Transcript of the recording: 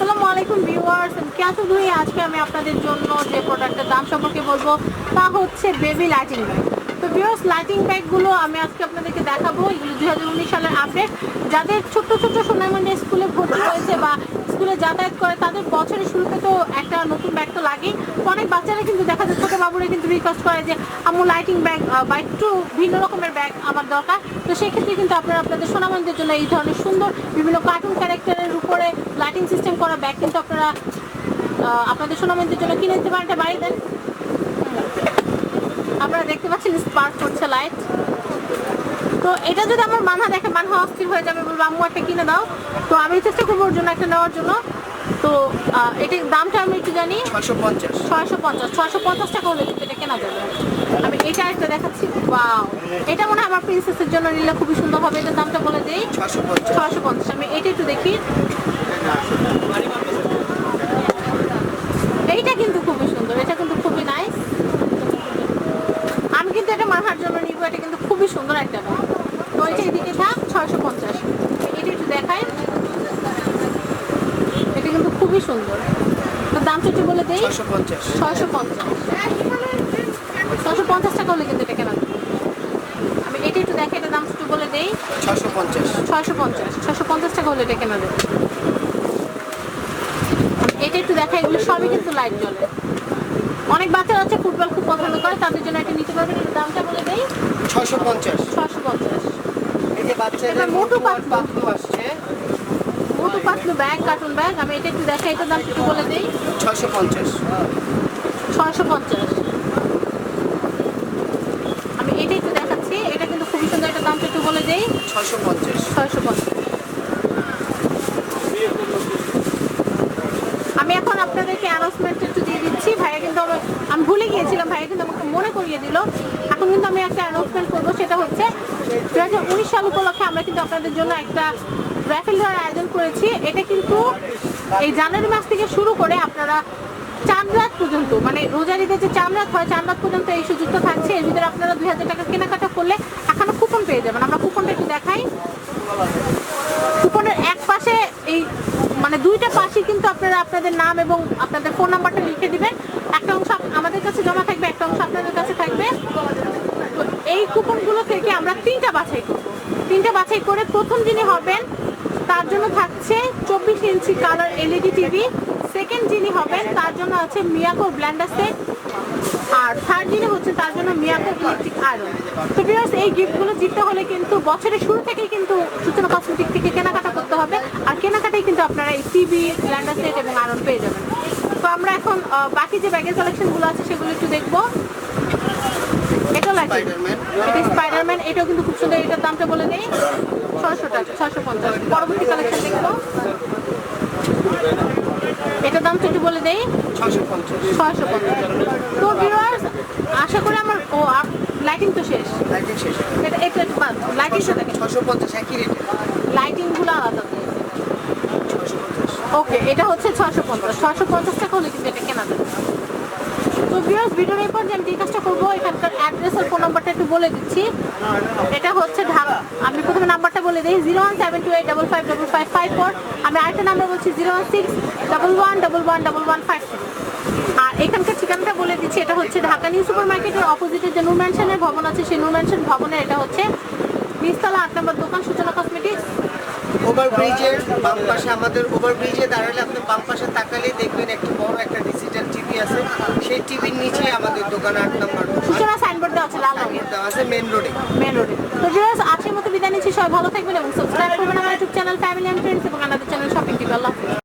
আসসালামু আলাইকুম ভিউয়ার্স। ক্যাসু ধুই আজকে আমি আপনাদের জন্য যে প্রোডাক্টের দাম সম্পর্কে বলব, তা হচ্ছে বেবি লাইটিং ব্যাগ তো ভিউয়ার্স লাইটিং ব্যাগগুলো আমি আজকে আপনাদেরকে দেখাবো এগুলো দুই হাজার উনিশ সালের আপডেট যাদের ছোট্ট ছোট্ট সোনামণি স্কুলে ভর্তি হয়েছে বা স্কুলে যাতায়াত করে, তাদের বছরের শুরুতে তো একটা নতুন ব্যাগ তো লাগেই। অনেক বাচ্চারা কিন্তু দেখা যায় ছোটো বাবুরা কিন্তু রিকোয়েস্ট করে যে, আম্মু লাইটিং ব্যাগ বা একটু ভিন্ন রকমের ব্যাগ আমার দরকার। তো সেক্ষেত্রে কিন্তু আপনারা আপনাদের সোনামানদের জন্য এই ধরনের সুন্দর বিভিন্ন কার্টুন ক্যারেক্টারের উপরে লাইটিং সিস্টেম করা ব্যাগ কিন্তু আপনারা আপনাদের সোনামানদের জন্য কিনে নিতে পারেন। এটা বাড়িয়ে দেন আপনারা দেখতে পাচ্ছেন স্পার্ক করছে লাইট তো এটা যদি আমার মানহা দেখে মানহা অস্থির হয়ে যাবে বলব আম্মু একটা কিনে দাও। তো আমি চেষ্টা করব ওর জন্য একটা নেওয়ার জন্য। তো এটির দামটা আমি একটু জানি। ছশো পঞ্চাশ। ছয়শো পঞ্চাশ। ছয়শো পঞ্চাশ টাকা হলে কিন্তু এটা কেনা যাবে। আমি এটা একটা দেখাচ্ছি। বাও এটা মনে হয় আমার প্রিন্সেসের জন্য নিলে খুবই সুন্দর হবে এটার দামটা বলে দিই। ছয়শো পঞ্চাশ। আমি এটা একটু দেখি। এইটা কিন্তু খুবই সুন্দর এটা কিন্তু খুবই নাইস আমি কিন্তু এটা মাথার জন্য নিব এটা কিন্তু খুবই সুন্দর একটা ব্যাগ এদিকে থাক ছয়শো পঞ্চাশ। এটা একটু দেখাই। এটা কিন্তু খুবই সুন্দর। তো দামটা একটু বলে দেই। ছশো পঞ্চাশ। ছয়শো পঞ্চাশ। ছয়শো পঞ্চাশ টাকা হলে কিন্তু এটা কেনা আমি এটা একটু দেখে এটা দাম একটু বলে দেই। ছশো পঞ্চাশ। ছয়শো পঞ্চাশ। ছয়শো পঞ্চাশ টাকা হলে এটা কেনা যাবে। এটা একটু দেখা এগুলো সবই কিন্তু লাইট জ্বলে। অনেক বাচ্চারা আছে ফুটবল খুব পছন্দ করে তাদের জন্য এটা নিতে পারবেন এটার দামটা বলে দেই। ছশো পঞ্চাশ। ছয়শো পঞ্চাশ। বাচ্চাদের মোটু পাতলু। আসছে। Motu Patlu bag cartoon bag আমি এটা একটু দেখাই দাম একটু বলে দেই। পঞ্চাশ। ছয়শো পঞ্চাশ। আমি এটা একটু দেখাচ্ছি এটা কিন্তু খুবই সুন্দর একটা দামটা একটু বলে দেই। ছশো পঞ্চাশ। ছয়শো পঞ্চাশ আমি এখন আপনাদেরকে অ্যানাউন্সমেন্ট একটু দিয়ে দিচ্ছি ভাইয়া কিন্তু আমার- আমি ভুলে গিয়েছিলাম ভাইয়া, কিন্তু আমাকে মনে করিয়ে দিল। এখন কিন্তু আমি একটা অ্যানাউন্সমেন্ট করব, সেটা হচ্ছে দু হাজার উনিশ সাল উপলক্ষে আমরা কিন্তু আপনাদের জন্য একটা র্যাফেল ধরার আয়োজন করেছি। এটা কিন্তু এই জানুয়ারি মাস থেকে শুরু করে আপনারা চাঁদ রাত পর্যন্ত মানে রোজারিতে যে চাঁদ রাত হয় চাঁদ রাত পর্যন্ত এই সুযোগটা থাকছে। এর ভিতরে আপনারা দুই হাজার টাকা কেনাকাটা করলে এখনও কুপন পেয়ে যাবেন। আমরা কুপনটা একটু দেখাই। কুপনের এক পাশে এই মানে দুইটা পাশে কিন্তু আপনারা আপনাদের নাম এবং আপনাদের ফোন নাম্বারটা লিখে দিবেন। আমাদের কাছে জমা থাকবে, একটা অংশ আপনাদের কাছে থাকবে। তো এই কুপনগুলো থেকে আমরা তিনটা বাছাই করব। তিনটা বাছাই করে প্রথম যিনি হবেন, তার জন্য থাকছে চব্বিশ inch colour LED TV. Second যিনি হবেন, তার জন্য আছে মিয়াকো ব্ল্যান্ডার সেট। আর থার্ড যিনি হচ্ছে তার জন্য মিয়াকো ইলেকট্রিক আয়রন। তো ভিউয়ার্স, এই গিফটগুলো জিততে হলে কিন্তু বছরের শুরু থেকেই কিন্তু সূচনা কসমেটিক থেকে কেনাকাটা করতে হবে। আর কেনাকাটাই কিন্তু আপনারা এই টিভি, ব্ল্যান্ডার সেট এবং আয়রন পেয়ে যাবেন। আমরা এখন বাকি যে ব্যাগের কালেকশনগুলো আছে সেগুলো একটু দেখব। এটা স্পাইডারম্যান এটা স্পাইডারম্যান এটাও কিন্তু খুব সুন্দর এটার দামটা বলে নেই ছয়শো টাকা ছয়শো পঞ্চাশ। পরবর্তী কালেকশন দেখব। এটার একটু বলে দেই। ছশো পঞ্চাশ। ছয়শো পঞ্চাশ। তো ভিউয়ার্স আশা করি আমার ও লাইটিং তো শেষ। লাইটিং শেষ। এটা দেখেন। ছশো পঞ্চাশ একই রেটে লাইটিংগুলো ছশো ওকে, এটা হচ্ছে ছয়শো পঞ্চাশ। ছয়শো পঞ্চাশ টাকা হলে কিন্তু এটা কেনা যাবে। তো ভিউয়ার্স ভিডিওর এরপর যে আমি যে কাজটা করব, এখানকার অ্যাড্রেস আর ফোন নাম্বারটা একটু বলে দিচ্ছি। এটা হচ্ছে ঢাকা আমি প্রথমে নাম্বারটা বলে দিই zero one seven two eight double five double five five four আমি আরেকটা নাম্বার বলছি zero one six double one double one double one five আর এখানকার ঠিকানাটা বলে দিচ্ছি, এটা হচ্ছে ঢাকা নিউ সুপার মার্কেটের অপোজিটে যে নূর ম্যানশনের ভবন আছে, সেই নূর ম্যানশন ভবনে এটা হচ্ছে নিচতলা আট নম্বর দোকান সূচনা কসমেটিক্স ওভারব্রিজের বাম পাশে আমাদের ওভারব্রিজে দাঁড়ালে আপনি বাম পাশে তাকালে দেখবেন একটা বড় একটা ডিজিটাল টিভি আছে। সেই টিভির নিচে আমাদের দোকান আট নম্বর সাইনবোর্ড আছে লাল রঙের। দেওয়া আছে মেন রোডে মেন রোডে তো আজকের মতো বিদায় নিচ্ছি। সবাই ভালো থাকবেন এবং